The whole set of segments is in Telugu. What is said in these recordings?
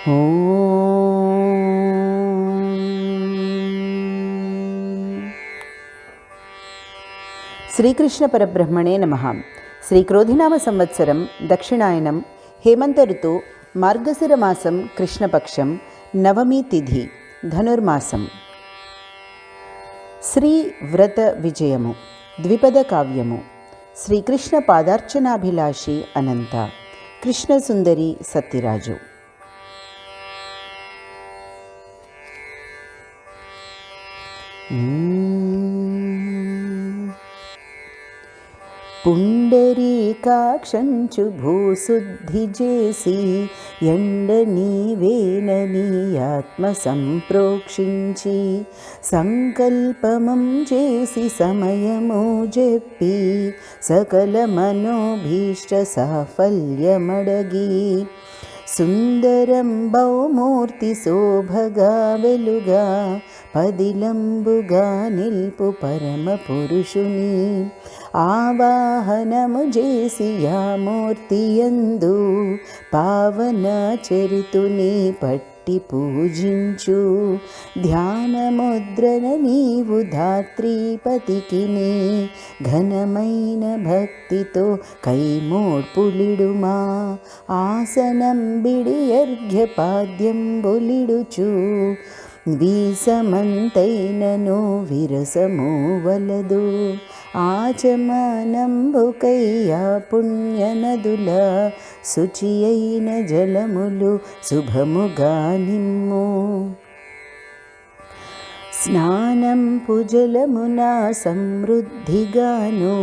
శ్రీకృష్ణ పరబ్రహ్మణే నమ. శ్రీక్రోధినామ సంవత్సరం దక్షిణాయనం హేమంత ఋతు మార్గశిర మాసం కృష్ణపక్షం నవమి తిథి ధనుర్మాసం. శ్రీ వ్రత విజయము ద్విపద కావ్యము శ్రీకృష్ణ పాదార్చనాభిలాషి అనంత కృష్ణసుందరి సత్యరాజు. पुण्डरीकाक्षञ्चु भूशुद्धिजेसि यण्डनीवेननीयात्मसम्प्रोक्षिञ्चि सङ्कल्पमं जेसि समयमु जपि सकलमनोभीष्टसाफल्यमडगि सुन्दरं भौमूर्तिशोभगाबेग పదిలంబుగా నిల్పు పరమ పురుషుని. ఆవాహనము చేసి మూర్తి యందు పావన చరితుని పట్టి పూజించు. ధ్యానముద్రన నీవు ధాత్రీపతికిని. ఘనమైన భక్తితో కైమోడ్పులిడుమా. ఆసనం బిడి అర్ఘ్యపాద్యం బులిడుచు ద్వీసమంతైనను విరసము వలదు ఆచమనంబుకయ్యా పుణ్యనదుల శుచి అయిన జలములు శుభముగా నిమ్ము. స్నానం పుజలమునా సమృద్ధిగాను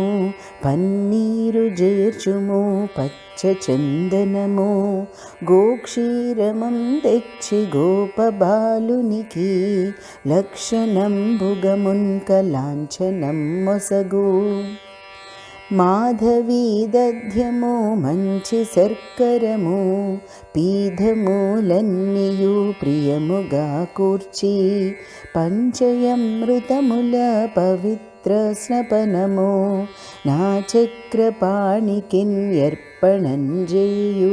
పన్నీరు చేర్చుము పచ్చ చందనము. గోక్షీరమం తెచ్చి గోపబాలునికి లక్షణం మొసగు లాంఛనం మొసగు माधवी दध्यमो मञ्चि सर्करमो पीधमूलन्नियु प्रियमुगा कूर्ची पञ्चयमृतमुलपवित्र स्नपनमो नाचक्रपाणिकिन्यर्पणञ्जेयु